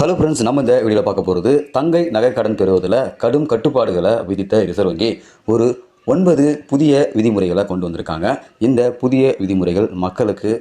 Hello friends நம்ம இந்த வீடியோவில் பார்க்க போகிறது தங்கை நகைக்கடன் பெறுவதில் கடும் கட்டுப்பாடுகளை விதித்த ரிசர்வ் வங்கி ஒரு ஒன்பது புதிய விதிமுறைகளை கொண்டு வந்திருக்காங்க. இந்த புதிய விதிமுறைகள் மக்களுக்கு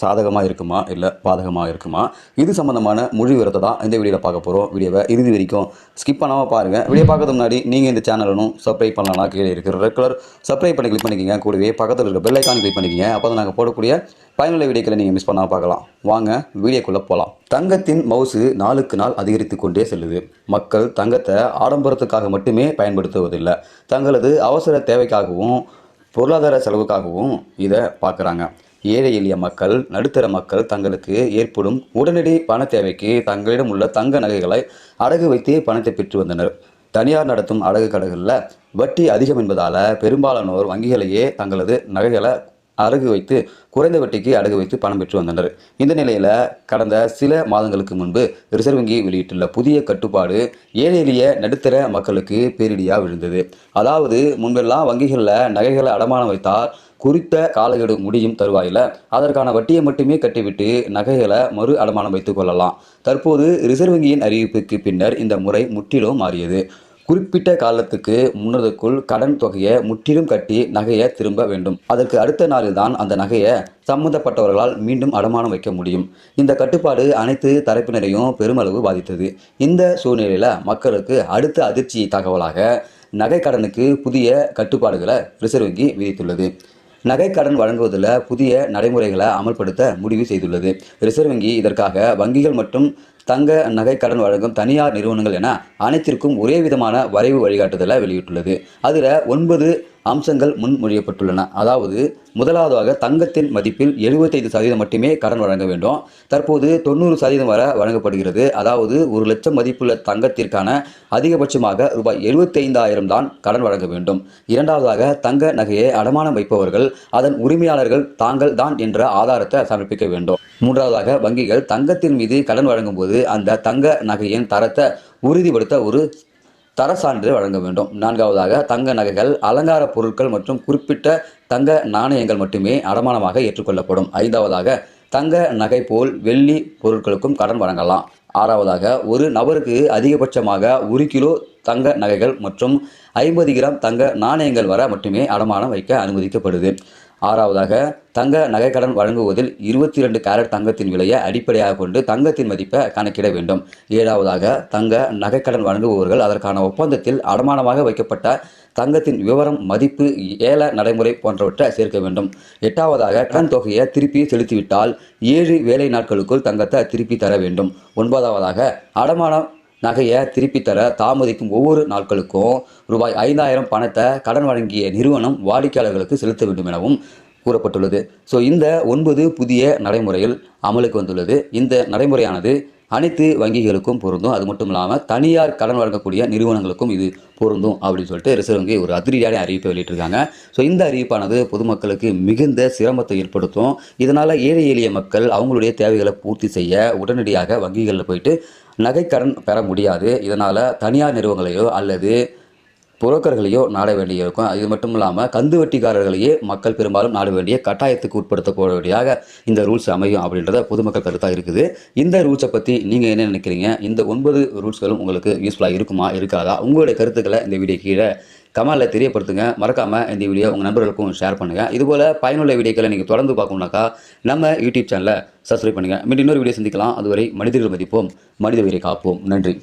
சாதகமாக இருக்குமா? இல்லை பாதகமாக இருக்குமா? இது சம்மந்தமான மொழி விவரத்தை தான் இந்த வீடியோவில் பார்க்க போகிறோம் வீடியோவை இறுதி வரைக்கும் ஸ்கிப் பண்ணாமல் பாருங்கள் வீடியோ பார்க்கறது முன்னாடி நீங்கள் இந்த சேனலும் சப்ஸ்கிரைப் பண்ணலாம் கீழே இருக்கிற ரெட் கலர் சப்ஸ்கிரைப் பண்ணி கிளிக் பண்ணிக்கங்க. கூடவே பக்கத்தில் இருக்கிற பெல் ஐக்கான் கிளிக் பண்ணிக்கங்க. அப்போ தான் நாங்கள் போடக்கூடிய பயனுள்ள வீடியோக்களை நீங்கள் மிஸ் பண்ணாமல் பார்க்கலாம். வாங்க வீடியோக்குள்ளே போகலாம் தங்கத்தின் மவுசு நாளுக்கு நாள் அதிகரித்து கொண்டே செல்லுது. மக்கள் தங்கத்தை ஆடம்பரத்துக்காக மட்டுமே பயன்படுத்துவதில்லை. தங்களது அவசர தேவைக்காகவும் பொருளாதார செலவுக்காகவும் இதை பார்க்குறாங்க. ஏழை எளிய மக்கள் நடுத்தர மக்கள் தங்களுக்கு ஏற்படும் உடனடி பண தேவைக்கு தங்களிடம் உள்ள தங்க நகைகளை அடகு வைத்தே பணத்தை பெற்று வந்தனர். தனியார் நடத்தும் அடகு கடைகளில் வட்டி அதிகம் என்பதால் பெரும்பாலானோர் வங்கிகளையே தங்களது நகைகளை அடகு வைத்து குறைந்த வட்டிக்கு அடகு வைத்து பணம் பெற்று வந்தனர். இந்த நிலையில் கடந்த சில மாதங்களுக்கு முன்பு ரிசர்வ் வங்கி வெளியிட்டுள்ள புதிய கட்டுப்பாடு ஏழை எளிய நடுத்தர மக்களுக்கு பேரிடியாக விழுந்தது. அதாவது முன்பெல்லாம் வங்கிகளில் நகைகளை அடமானம் வைத்தால் குறித்த காலக்கெடு முடியும் தருவாயில் அதற்கான வட்டியை மட்டுமே கட்டிவிட்டு நகைகளை மறு அடமானம் வைத்துக் கொள்ளலாம். தற்போது ரிசர்வ் வங்கியின் அறிவிப்புக்கு பின்னர் இந்த முறை முற்றிலும் மாறியது. குறிப்பிட்ட காலத்துக்கு முன்னதுக்குள் கடன் தொகையை முற்றிலும் கட்டி நகையை திரும்ப வேண்டும். அதற்கு அடுத்த நாளில் தான் அந்த நகையை சம்பந்தப்பட்டவர்களால் மீண்டும் அடமானம் வைக்க முடியும். இந்த கட்டுப்பாடு அனைத்து தரப்பினரையும் பெருமளவு பாதித்தது. இந்த சூழ்நிலையில் மக்களுக்கு அடுத்த அதிர்ச்சி தகவலாக நகை கடனுக்கு புதிய கட்டுப்பாடுகளை ரிசர்வ் வங்கி விதித்துள்ளது. நகைக்கடன் வழங்குவதில் புதிய நடைமுறைகளை அமல்படுத்த முடிவு செய்துள்ளது. ரிசர்வ் வங்கி இதற்காக வங்கிகள் மற்றும் தங்க நகை கடன் வழங்கும் தனியார் நிறுவனங்கள் என அனைத்திற்கும் ஒரே விதமான வரைவு வழிகாட்டுதலை வெளியிட்டுள்ளது. அதில் ஒன்பது அம்சங்கள் முன்மொழியப்பட்டுள்ளன. அதாவது முதலாவதாக தங்கத்தின் மதிப்பில் எழுபத்தைந்து சதவீதம் மட்டுமே கடன் வழங்க வேண்டும். தற்போது தொண்ணூறு சதவீதம் வரை வழங்கப்படுகிறது. அதாவது ஒரு லட்சம் மதிப்புள்ள தங்கத்திற்கான அதிகபட்சமாக ரூபாய் எழுபத்தைந்தாயிரம் தான் கடன் வழங்க வேண்டும். இரண்டாவதாக தங்க நகையை அடமானம் வைப்பவர்கள் அதன் உரிமையாளர்கள் தாங்கள் தான் என்ற ஆதாரத்தை சமர்ப்பிக்க வேண்டும். மூன்றாவதாக வங்கிகள் தங்கத்தின் மீது கடன் வழங்கும்போது அந்த தங்க நகையின் தரத்தை உறுதிப்படுத்த ஒரு தர சான்று வழங்க வேண்டும். நான்காவதாக தங்க நகைகள் அலங்கார பொருட்கள் மற்றும் குறிப்பிட்ட தங்க நாணயங்கள் மட்டுமே அடமானமாக ஏற்றுக்கொள்ளப்படும். ஐந்தாவதாக தங்க நகை போல் வெள்ளி பொருட்களுக்கும் கடன் வழங்கலாம். ஆறாவதாக ஒரு நபருக்கு அதிகபட்சமாக ஒரு கிலோ தங்க நகைகள் மற்றும் ஐம்பது கிராம் தங்க நாணயங்கள் வர மட்டுமே அடமானம் வைக்க அனுமதிக்கப்படுது. ஆறாவதாக தங்க நகைக்கடன் வழங்குவதில் இருபத்தி ரெண்டு கேரட் தங்கத்தின் விலையை அடிப்படையாக கொண்டு தங்கத்தின் மதிப்பை கணக்கிட வேண்டும். ஏழாவதாக தங்க நகைக்கடன் வழங்குபவர்கள் அதற்கான ஒப்பந்தத்தில் அடமானமாக வைக்கப்பட்ட தங்கத்தின் விவரம் மதிப்பு ஏல நடைமுறை போன்றவற்றை சேர்க்க வேண்டும். எட்டாவதாக கடன் தொகையை திருப்பி செலுத்திவிட்டால் ஏழு வேலை நாட்களுக்குள் தங்கத்தை திருப்பி தர வேண்டும். ஒன்பதாவதாக அடமானம் நகையை திருப்பி தர தாமதிக்கும் ஒவ்வொரு நாட்களுக்கும் ரூபாய் ஐந்தாயிரம் பணத்தை கடன் வழங்கிய நிறுவனம் வாடிக்கையாளர்களுக்கு செலுத்த வேண்டும் எனவும் கூறப்பட்டுள்ளது. ஸோ இந்த ஒன்பது புதிய நடைமுறைகள் அமலுக்கு வந்துள்ளது. இந்த நடைமுறையானது அனைத்து வங்கிகளுக்கும் பொருந்தும். அது மட்டும் இல்லாமல் தனியார் கடன் வழங்கக்கூடிய நிறுவனங்களுக்கும் இது பொருந்தும் அப்படின்னு சொல்லிட்டு ரிசர்வ் வங்கி ஒரு அதிரடியான அறிவிப்பை வெளியிட்டிருக்காங்க. ஸோ இந்த அறிவிப்பானது பொதுமக்களுக்கு மிகுந்த சிரமத்தை ஏற்படுத்தும். இதனால் ஏழை எளிய மக்கள் அவங்களுடைய தேவைகளை பூர்த்தி செய்ய உடனடியாக வங்கிகளில் போயிட்டு நகைக்கடன் பெற முடியாது. இதனால் தனியார் நிறுவனங்களையோ அல்லது புரோக்கர்களையோ நாட வேண்டிய இருக்கும். இது மட்டும் இல்லாமல் கந்து வட்டிக்காரர்களையே மக்கள் பெரும்பாலும் நாட வேண்டிய கட்டாயத்துக்கு உட்படுத்தக்கூடியதாக இந்த ரூல்ஸ் அமையும் அப்படின்றத பொதுமக்கள் கருத்தாக இருக்குது. இந்த ரூல்ஸை பற்றி நீங்கள் என்ன நினைக்கிறீங்க? இந்த ஒன்பது ரூல்ஸ்களும் உங்களுக்கு யூஸ்ஃபுல்லாக இருக்குமா? இருக்காதா? உங்களுடைய கருத்துக்களை இந்த வீடியோ கீழே கமெண்டில் தெரியப்படுத்துங்க. மறக்காமல் இந்த வீடியோ உங்கள் நண்பர்களுக்கும் ஷேர் பண்ணுங்கள் இதுபோல் பயனுள்ள வீடியோக்களை நீங்கள் தொடர்ந்து பார்க்கணுனாக்கா நம்ம யூடியூப் சேனலை சப்ஸ்கிரைப் பண்ணுங்கள் மீண்டும் இன்னொரு வீடியோ சந்திக்கலாம். அதுவரை மனிதர்கள் மதிப்போம். மனித உயிரை காப்போம். நன்றி.